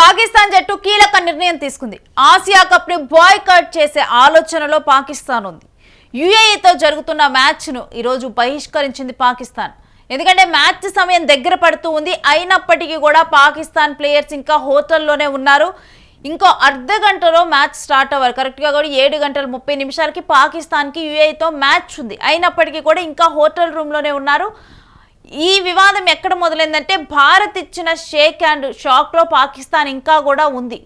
పాకిస్తాన్ జట్టు కీలక నిర్ణయం తీసుకుంది. ఆసియా కప్ని బాయ్కాట్ చేసే ఆలోచనలో పాకిస్తాన్ ఉంది యుఏఈతో జరుగుతున్న మ్యాచ్ను ఈరోజు బహిష్కరించింది పాకిస్తాన్. ఎందుకంటే మ్యాచ్ సమయం దగ్గర పడుతూ ఉంది. అయినప్పటికీ కూడా పాకిస్తాన్ ప్లేయర్స్ ఇంకా హోటల్లోనే ఉన్నారు. ఇంకో అర్ధ గంటలో మ్యాచ్ స్టార్ట్ అవ్వాలి. కరెక్ట్గా కూడా ఏడు గంటల ముప్పై నిమిషాలకి పాకిస్తాన్కి యుఏఈతో మ్యాచ్ ఉంది. అయినప్పటికీ కూడా ఇంకా హోటల్ రూమ్లోనే ఉన్నారు. ఈ వివాదం ఎక్కడ మొదలైందంటే భారత్ ఇచ్చిన షేక్ హ్యాండ్ షాక్లో పాకిస్తాన్ ఇంకా కూడా ఉంది.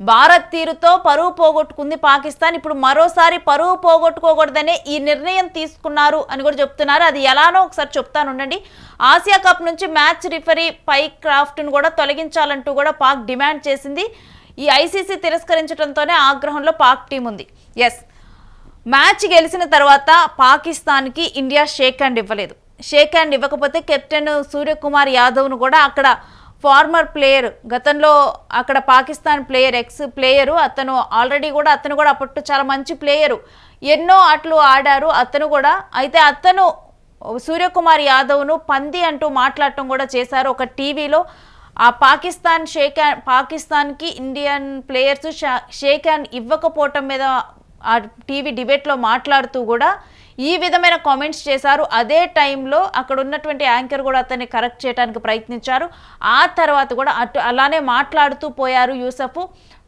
భారత్ తీరుతో పరువు పోగొట్టుకుంది పాకిస్తాన్. ఇప్పుడు మరోసారి పరువు పోగొట్టుకోకూడదనే ఈ నిర్ణయం తీసుకున్నారు అని కూడా చెప్తున్నారు. అది ఎలానో ఒకసారి చెప్తాను ఉండండి. ఆసియా కప్ నుంచి మ్యాచ్ రిఫరీ పై క్రాఫ్ట్ను కూడా తొలగించాలంటూ కూడా పాక్ డిమాండ్ చేసింది. ఈ ఐసీసీ తిరస్కరించడంతోనే ఆగ్రహంలో పాక్ టీం ఉంది. ఎస్ మ్యాచ్ గెలిచిన తర్వాత పాకిస్తాన్కి ఇండియా షేక్ హ్యాండ్ ఇవ్వలేదు. షేక్ హ్యాండ్ ఇవ్వకపోతే కెప్టెన్ సూర్యకుమార్ యాదవ్ను కూడా అక్కడ ఫార్మర్ ప్లేయర్ గతంలో అక్కడ పాకిస్తాన్ ప్లేయర్ ఎక్స్ ప్లేయరు అతను ఆల్రెడీ కూడా అతను కూడా అప్పట్లో చాలా మంచి ప్లేయరు. ఎన్నో ఆటలు ఆడారు అతను కూడా. అయితే అతను సూర్యకుమార్ యాదవ్ను పంది అంటూ మాట్లాడటం కూడా చేశారు ఒక టీవీలో. ఆ పాకిస్తాన్ షేక్ హ్యాండ్ పాకిస్తాన్కి ఇండియన్ ప్లేయర్స్ షేక్ హ్యాండ్ ఇవ్వకపోవటం మీద ఆ టీవీ డిబేట్లో మాట్లాడుతూ కూడా ఈ విధమైన కామెంట్స్ చేశారు. అదే టైంలో అక్కడ ఉన్నటువంటి యాంకర్ కూడా అతన్ని కరెక్ట్ చేయడానికి ప్రయత్నించారు. ఆ తర్వాత కూడా అటు అలానే మాట్లాడుతూ పోయారు యూసఫ్.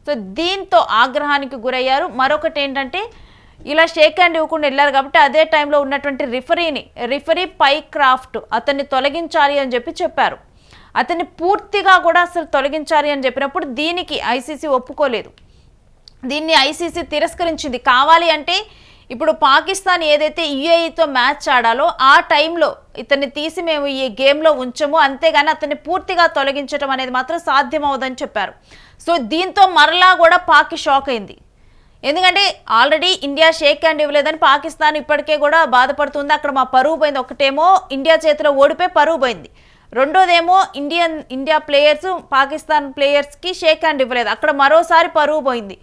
సో దీంతో ఆగ్రహానికి గురయ్యారు. మరొకటి ఏంటంటే ఇలా షేక్ హ్యాండ్ ఇవ్వకుండా వెళ్ళారు కాబట్టి అదే టైంలో ఉన్నటువంటి రిఫరీని రిఫరీ పై క్రాఫ్ట్ అతన్ని తొలగించాలి అని చెప్పి చెప్పారు. అతన్ని పూర్తిగా కూడా అసలు తొలగించాలి అని చెప్పినప్పుడు దీనికి ఐసీసీ ఒప్పుకోలేదు. దీన్ని ఐసీసీ తిరస్కరించింది. కావాలి అంటే ఇప్పుడు పాకిస్తాన్ ఏదైతే యుఏఈతో మ్యాచ్ ఆడాలో ఆ టైంలో ఇతన్ని తీసి మేము ఈ గేమ్లో ఉంచము అంతేగాని అతన్ని పూర్తిగా తొలగించడం అనేది మాత్రం సాధ్యమవుదని చెప్పారు. సో దీంతో మరలా కూడా పాక్ షాక్ అయింది. ఎందుకంటే ఆల్రెడీ ఇండియా షేక్ హ్యాండ్ ఇవ్వలేదని పాకిస్తాన్ ఇప్పటికే కూడా బాధపడుతుంది. అక్కడ మా పరువు పోయింది. ఒకటేమో ఇండియా చేతిలో ఓడిపోయి పరువు పోయింది. రెండోదేమో ఇండియన్ ఇండియా ప్లేయర్స్ పాకిస్తాన్ ప్లేయర్స్కి షేక్ హ్యాండ్ ఇవ్వలేదు. అక్కడ మరోసారి పరువు పోయింది.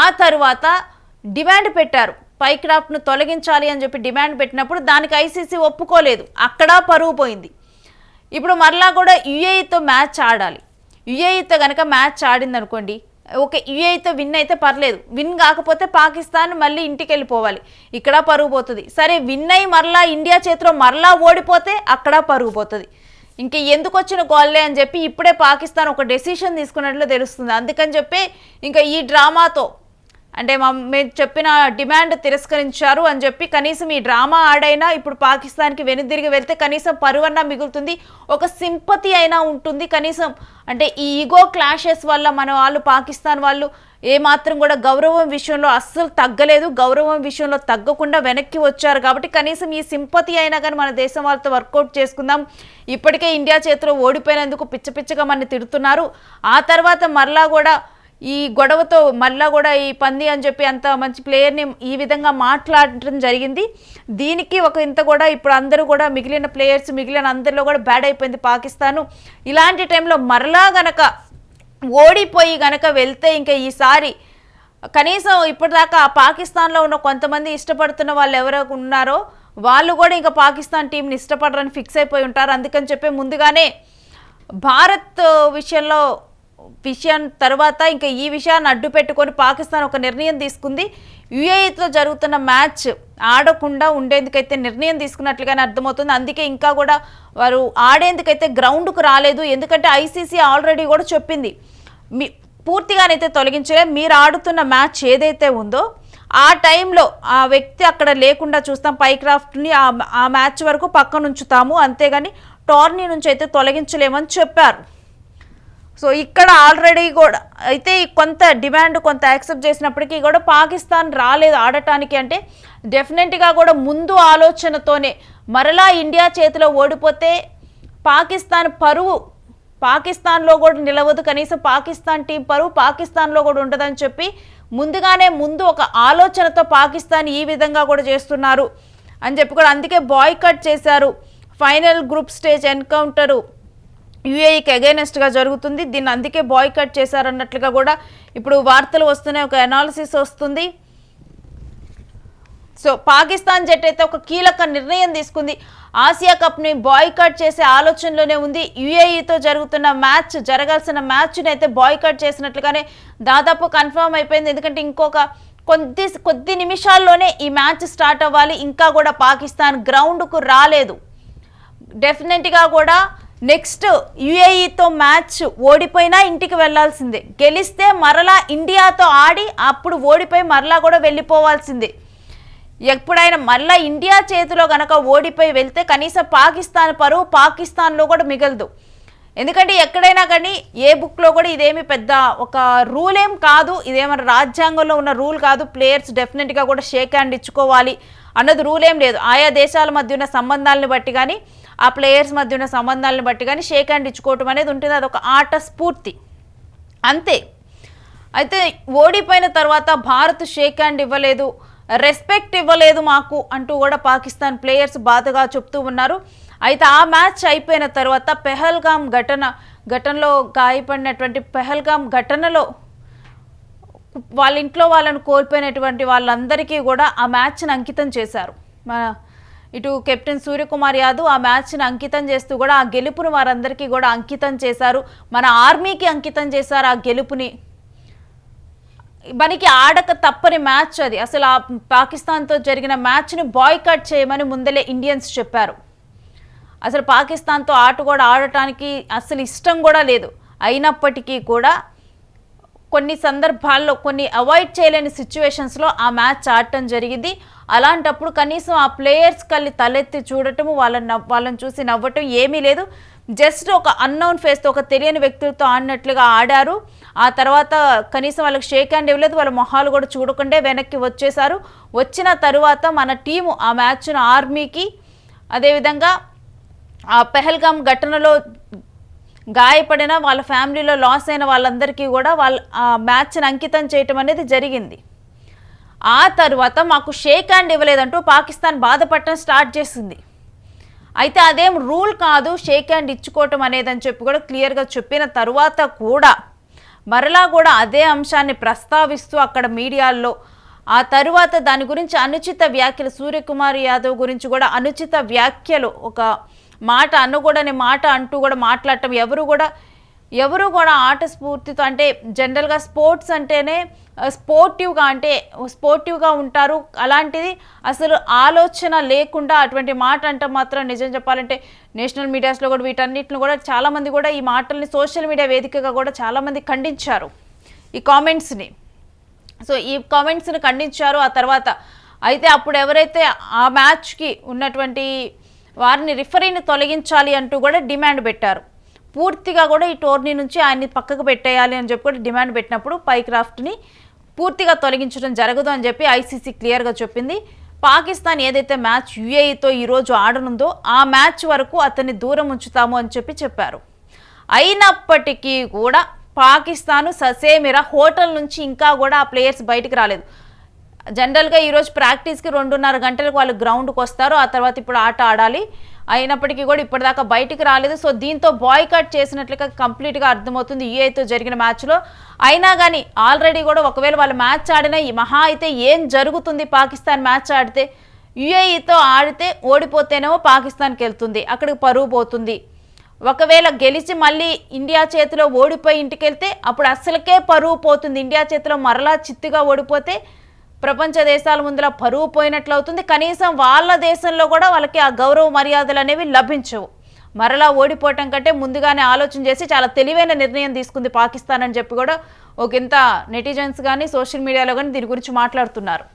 ఆ తర్వాత డిమాండ్ పెట్టారు. పై క్రాఫ్ట్ను తొలగించాలి అని చెప్పి డిమాండ్ పెట్టినప్పుడు దానికి ఐసీసీ ఒప్పుకోలేదు. అక్కడ పరువు పోయింది. ఇప్పుడు మరలా కూడా యుఏఈతో మ్యాచ్ ఆడాలి. యుఏఈతో కనుక మ్యాచ్ ఆడింది అనుకోండి ఓకే యుఏఈతో విన్ అయితే పర్లేదు. విన్ కాకపోతే పాకిస్తాన్ మళ్ళీ ఇంటికి వెళ్ళిపోవాలి ఇక్కడ పరుగు పోతుంది. సరే విన్ అయి మరలా ఇండియా చేతిలో మరలా ఓడిపోతే అక్కడ పరుగు పోతుంది. ఇంక ఎందుకు వచ్చిన గోల్లే అని చెప్పి ఇప్పుడే పాకిస్తాన్ ఒక డెసిషన్ తీసుకున్నట్లు తెలుస్తుంది. అందుకని చెప్పి ఇంకా ఈ డ్రామాతో అంటే మా మేము చెప్పిన డిమాండ్ తిరస్కరించారు అని చెప్పి కనీసం ఈ డ్రామా ఆడైనా ఇప్పుడు పాకిస్తాన్కి వెనుదిరిగి వెళ్తే కనీసం పరువన్నా మిగులుతుంది. ఒక సింపతి అయినా ఉంటుంది. కనీసం అంటే ఈ ఈగో క్లాషెస్ వల్ల మన వాళ్ళు పాకిస్తాన్ వాళ్ళు ఏమాత్రం కూడా గౌరవం విషయంలో అస్సలు తగ్గలేదు. గౌరవం విషయంలో తగ్గకుండా వెనక్కి వచ్చారు కాబట్టి కనీసం ఈ సింపతి అయినా కానీ మన దేశం వాళ్ళతో వర్కౌట్ చేసుకుందాం. ఇప్పటికే ఇండియా చేతిలో ఓడిపోయినందుకు పిచ్చ పిచ్చగా మన తిడుతున్నారు. ఆ తర్వాత మరలా కూడా ఈ గొడవతో మళ్ళా కూడా ఈ పంది అని చెప్పి అంత మంచి ప్లేయర్ని ఈ విధంగా మాట్లాడటం జరిగింది. దీనికి ఒక ఇంత కూడా ఇప్పుడు అందరూ కూడా మిగిలిన ప్లేయర్స్ మిగిలిన అందరిలో కూడా బ్యాడ్ అయిపోయింది పాకిస్తాను. ఇలాంటి టైంలో మరలా గనక ఓడిపోయి గనక వెళ్తే ఇంకా ఈసారి కనీసం ఇప్పటిదాకా పాకిస్తాన్లో ఉన్న కొంతమంది ఇష్టపడుతున్న వాళ్ళు ఎవరో ఉన్నారో వాళ్ళు కూడా ఇంకా పాకిస్తాన్ టీంని ఇష్టపడరని ఫిక్స్ అయిపోయి ఉంటారు. అందుకని చెప్పి ముందుగానే భారత్ విషయంలో విషయం తర్వాత ఇంకా ఈ విషయాన్ని అడ్డు పెట్టుకొని పాకిస్తాన్ ఒక నిర్ణయం తీసుకుంది. యుఏఈతో జరుగుతున్న మ్యాచ్ ఆడకుండా ఉండేందుకైతే నిర్ణయం తీసుకున్నట్లుగానే అర్థమవుతుంది. అందుకే ఇంకా కూడా వారు ఆడేందుకైతే గ్రౌండ్కు రాలేదు. ఎందుకంటే ఐసీసీ ఆల్రెడీ కూడా చెప్పింది. మీ పూర్తిగానైతే తొలగించలే. మీరు ఆడుతున్న మ్యాచ్ ఏదైతే ఉందో ఆ టైంలో ఆ వ్యక్తి అక్కడ లేకుండా చూస్తాం. పైక్రాఫ్ట్ని ఆ ఆ మ్యాచ్ వరకు పక్కన ఉంచుతాము అంతేగాని టోర్నీ నుంచి అయితే తొలగించలేమని చెప్పారు. సో ఇక్కడ ఆల్రెడీ కూడా అయితే కొంత డిమాండ్ కొంత యాక్సెప్ట్ చేసినప్పటికీ కూడా పాకిస్తాన్ రాలేదు ఆడటానికి అంటే డెఫినెట్గా కూడా ముందు ఆలోచనతోనే మరలా ఇండియా చేతిలో ఓడిపోతే పాకిస్తాన్ పరువు పాకిస్తాన్లో కూడా నిలవదు. కనీసం పాకిస్తాన్ టీం పరువు పాకిస్తాన్లో కూడా ఉండదని చెప్పి ముందుగానే ముందు ఒక ఆలోచనతో పాకిస్తాన్ ఈ విధంగా కూడా చేస్తున్నారు అని చెప్పి కూడా అందుకే బాయ్కట్ చేశారు. ఫైనల్ గ్రూప్ స్టేజ్ ఎన్కౌంటరు యుఏఈకి అగైనెస్ట్గా జరుగుతుంది. దీన్ని అందుకే బాయ్కట్ చేశారన్నట్లుగా కూడా ఇప్పుడు వార్తలు వస్తున్నాయి ఒక అనాలిసిస్ వస్తుంది. సో సో పాకిస్తాన్ జట్టు అయితే ఒక కీలక నిర్ణయం తీసుకుంది. ఆసియా కప్ని బాయ్కట్ చేసే ఆలోచనలోనే ఉంది. యుఏఈతో జరుగుతున్న మ్యాచ్ జరగాల్సిన మ్యాచ్ని అయితే బాయ్కట్ చేసినట్లుగానే దాదాపు కన్ఫర్మ్ అయిపోయింది. ఎందుకంటే ఇంకొక కొద్ది కొద్ది నిమిషాల్లోనే ఈ మ్యాచ్ స్టార్ట్ అవ్వాలి. ఇంకా కూడా పాకిస్తాన్ గ్రౌండ్కు రాలేదు. డెఫినెట్గా కూడా నెక్స్ట్ యుఏఈతో మ్యాచ్ ఓడిపోయినా ఇంటికి వెళ్ళాల్సిందే గెలిస్తే మరలా ఇండియాతో ఆడి అప్పుడు ఓడిపోయి మరలా కూడా వెళ్ళిపోవాల్సిందే. ఎప్పుడైనా మళ్ళా ఇండియా చేతిలో గనక ఓడిపోయి వెళ్తే కనీసం పాకిస్తాన్ పరువు పాకిస్తాన్లో కూడా మిగలదు. ఎందుకంటే ఎక్కడైనా కానీ ఏ బుక్లో కూడా ఇదేమి పెద్ద ఒక రూల్ ఏం కాదు. ఇదేమన్నా రాజ్యాంగంలో ఉన్న రూల్ కాదు. ప్లేయర్స్ డెఫినెట్గా కూడా షేక్ హ్యాండ్ ఇచ్చుకోవాలి అన్నది రూల్ ఏం లేదు. ఆయా దేశాల మధ్య ఉన్న సంబంధాలను బట్టి కానీ ఆ ప్లేయర్స్ మధ్య ఉన్న సంబంధాలను బట్టి కానీ షేక్ హ్యాండ్ ఇచ్చుకోవటం అనేది ఉంటుంది. అదొక ఆట స్ఫూర్తి. అంతే. అయితే ఓడిపోయిన తర్వాత భారత్ షేక్ హ్యాండ్ ఇవ్వలేదు రెస్పెక్ట్ ఇవ్వలేదు మాకు అంటూ కూడా పాకిస్తాన్ ప్లేయర్స్ బాధగా చెప్తూ ఉన్నారు. అయితే ఆ మ్యాచ్ అయిపోయిన తర్వాత పెహల్గామ్ ఘటన ఘటనలో గాయపడినటువంటి పెహల్గామ్ ఘటనలో వాళ్ళ ఇంట్లో వాళ్ళని కోల్పోయినటువంటి వాళ్ళందరికీ కూడా ఆ మ్యాచ్ని అంకితం చేశారు. మన ఇటు కెప్టెన్ సూర్యకుమార్ యాదవ్ ఆ మ్యాచ్ని అంకితం చేస్తూ కూడా ఆ గెలుపును వారందరికీ కూడా అంకితం చేశారు. మన ఆర్మీకి అంకితం చేశారు ఆ గెలుపుని. మనకి ఆడక తప్పని మ్యాచ్ అది. అసలు ఆ పాకిస్తాన్తో జరిగిన మ్యాచ్ని బాయ్కట్ చేయమని ముందలే ఇండియన్స్ చెప్పారు. అసలు పాకిస్తాన్తో ఆట కూడా ఆడటానికి అసలు ఇష్టం కూడా లేదు. అయినప్పటికీ కూడా కొన్ని సందర్భాల్లో కొన్ని అవాయిడ్ చేయలేని సిచ్యువేషన్స్లో ఆ మ్యాచ్ ఆడటం జరిగింది. అలాంటప్పుడు కనీసం ఆ ప్లేయర్స్ కళ్ళి తలెత్తి చూడటము వాళ్ళని వాళ్ళని చూసి నవ్వటం ఏమీ లేదు. జస్ట్ ఒక అన్నౌన్ ఫేస్తో ఒక తెలియని వ్యక్తులతో ఆడినట్లుగా ఆడారు. ఆ తర్వాత కనీసం వాళ్ళకి షేక్ హ్యాండ్ ఇవ్వలేదు. వాళ్ళ మొహాలు కూడా చూడకుండా వెనక్కి వచ్చేసారు వచ్చిన తరువాత మన టీము ఆ మ్యాచ్ను ఆర్మీకి అదేవిధంగా ఆ పెహల్గాం ఘటనలో గాయపడిన వాళ్ళ ఫ్యామిలీలో లాస్ అయిన వాళ్ళందరికీ కూడా వాళ్ళ ఆ మ్యాచ్ని అంకితం చేయటం అనేది జరిగింది. ఆ తర్వాత మాకు షేక్ హ్యాండ్ ఇవ్వలేదంటూ పాకిస్తాన్ బాధపడటం స్టార్ట్ చేసింది. అయితే అదేం రూల్ కాదు షేక్ హ్యాండ్ ఇచ్చుకోవటం అనేది అని చెప్పి కూడా క్లియర్గా చెప్పిన తర్వాత కూడా మరలా కూడా అదే అంశాన్ని ప్రస్తావిస్తూ అక్కడ మీడియాల్లో ఆ తరువాత దాని గురించి అనుచిత వ్యాఖ్యలు సూర్యకుమార్ యాదవ్ గురించి కూడా అనుచిత వ్యాఖ్యలు ఒక మాట అనకూడని మాట అంటూ కూడా మాట్లాడటం ఎవరు కూడా ఎవరు కూడా ఆట స్ఫూర్తితో అంటే జనరల్గా స్పోర్ట్స్ అంటేనే స్పోర్టివ్గా అంటే స్పోర్టివ్గా ఉంటారు. అలాంటిది అసలు ఆలోచన లేకుండా అటువంటి మాట అంటే మాత్రం నిజం చెప్పాలంటే నేషనల్ మీడియాస్లో కూడా వీటన్నిటిని కూడా చాలామంది కూడా ఈ మాటల్ని సోషల్ మీడియా వేదికగా కూడా చాలామంది ఖండించారు ఈ కామెంట్స్ని. సో ఈ కామెంట్స్ని ఖండించారు. ఆ తర్వాత అయితే అప్పుడు ఎవరైతే ఆ మ్యాచ్కి ఉన్నటువంటి వారిని రిఫరీని తొలగించాలి అంటూ కూడా డిమాండ్ పెట్టారు. పూర్తిగా కూడా ఈ టోర్నీ నుంచి ఆయన్ని పక్కకు పెట్టేయాలి అని చెప్పి కూడా డిమాండ్ పెట్టినప్పుడు పైక్రాఫ్ట్ని పూర్తిగా తొలగించడం జరగదు అని చెప్పి ఐసీసీ క్లియర్గా చెప్పింది. పాకిస్తాన్ ఏదైతే మ్యాచ్ యుఏఈతో ఈరోజు ఆడనుందో ఆ మ్యాచ్ వరకు అతన్ని దూరం ఉంచుతాము అని చెప్పి చెప్పారు. అయినప్పటికీ కూడా పాకిస్తాను ససేమిరా హోటల్ నుంచి ఇంకా కూడా ఆ ప్లేయర్స్ బయటికి రాలేదు. జనరల్గా ఈరోజు ప్రాక్టీస్కి రెండున్నర గంటలకు వాళ్ళు గ్రౌండ్కి వస్తారు ఆ తర్వాత ఇప్పుడు ఆట ఆడాలి. అయినప్పటికీ కూడా ఇప్పటిదాకా బయటికి రాలేదు. సో దీంతో బాయ్ కట్ చేసినట్లుగా కంప్లీట్గా అర్థమవుతుంది యూఏతో జరిగిన మ్యాచ్లో. అయినా కానీ ఆల్రెడీ కూడా ఒకవేళ వాళ్ళు మ్యాచ్ ఆడినా ఈ మహా అయితే ఏం జరుగుతుంది పాకిస్తాన్ మ్యాచ్ ఆడితే? యుఏఈతో ఆడితే ఓడిపోతేనేమో పాకిస్తాన్కి వెళ్తుంది అక్కడికి పరువు పోతుంది. ఒకవేళ గెలిచి మళ్ళీ ఇండియా చేతిలో ఓడిపోయి ఇంటికి వెళ్తే అప్పుడు అసలుకే పరువు పోతుంది. ఇండియా చేతిలో మరలా చిత్తుగా ఓడిపోతే ప్రపంచ దేశాల ముందులా పరువు పోయినట్లవుతుంది. కనీసం వాళ్ళ దేశంలో కూడా వాళ్ళకి ఆ గౌరవ మర్యాదలు అనేవి లభించవు. మరలా ఓడిపోవటం కంటే ముందుగానే ఆలోచన చేసి చాలా తెలివైన నిర్ణయం తీసుకుంది పాకిస్తాన్ అని చెప్పి కూడా ఒక ఇంత నెటిజన్స్ కానీ సోషల్ మీడియాలో కానీ దీని గురించి మాట్లాడుతున్నారు.